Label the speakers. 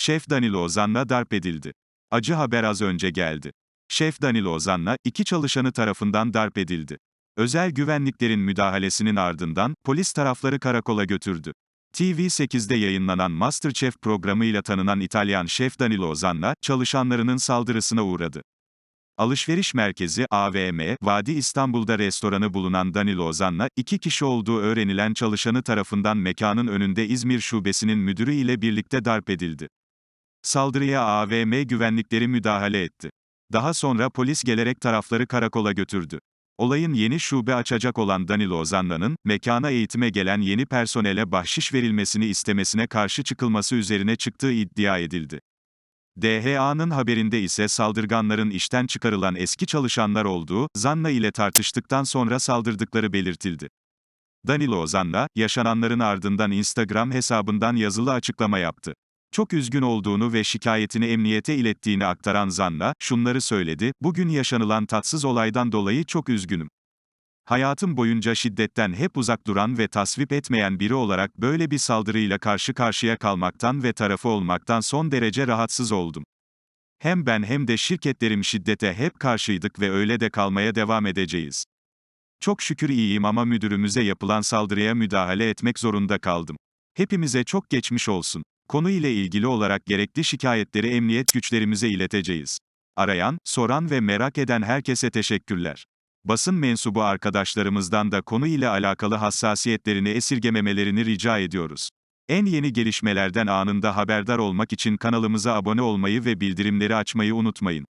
Speaker 1: Şef Danilo Ozan'la darp edildi. Acı haber az önce geldi. Şef Danilo Ozan'la iki çalışanı tarafından darp edildi. Özel güvenliklerin müdahalesinin ardından polis tarafları karakola götürdü. TV8'de yayınlanan MasterChef programıyla tanınan İtalyan şef Danilo Ozan'la çalışanlarının saldırısına uğradı. Alışveriş merkezi AVM, Vadi İstanbul'da restoranı bulunan Danilo Ozan'la iki kişi olduğu öğrenilen çalışanı tarafından mekanın önünde İzmir şubesinin müdürü ile birlikte darp edildi. Saldırıya AVM güvenlikleri müdahale etti. Daha sonra polis gelerek tarafları karakola götürdü. Olayın yeni şube açacak olan Danilo Ozanla'nın, mekana eğitime gelen yeni personele bahşiş verilmesini istemesine karşı çıkılması üzerine çıktığı iddia edildi. DHA'nın haberinde ise saldırganların işten çıkarılan eski çalışanlar olduğu, Zanna ile tartıştıktan sonra saldırdıkları belirtildi. Danilo Ozanla, yaşananların ardından Instagram hesabından yazılı açıklama yaptı. Çok üzgün olduğunu ve şikayetini emniyete ilettiğini aktaran Zanla, şunları söyledi, bugün yaşanılan tatsız olaydan dolayı çok üzgünüm. Hayatım boyunca şiddetten hep uzak duran ve tasvip etmeyen biri olarak böyle bir saldırıyla karşı karşıya kalmaktan ve tarafı olmaktan son derece rahatsız oldum. Hem ben hem de şirketlerim şiddete hep karşıydık ve öyle de kalmaya devam edeceğiz. Çok şükür iyiyim ama müdürümüze yapılan saldırıya müdahale etmek zorunda kaldım. Hepimize çok geçmiş olsun. Konu ile ilgili olarak gerekli şikayetleri emniyet güçlerimize ileteceğiz. Arayan, soran ve merak eden herkese teşekkürler. Basın mensubu arkadaşlarımızdan da konu ile alakalı hassasiyetlerini esirgememelerini rica ediyoruz. En yeni gelişmelerden anında haberdar olmak için kanalımıza abone olmayı ve bildirimleri açmayı unutmayın.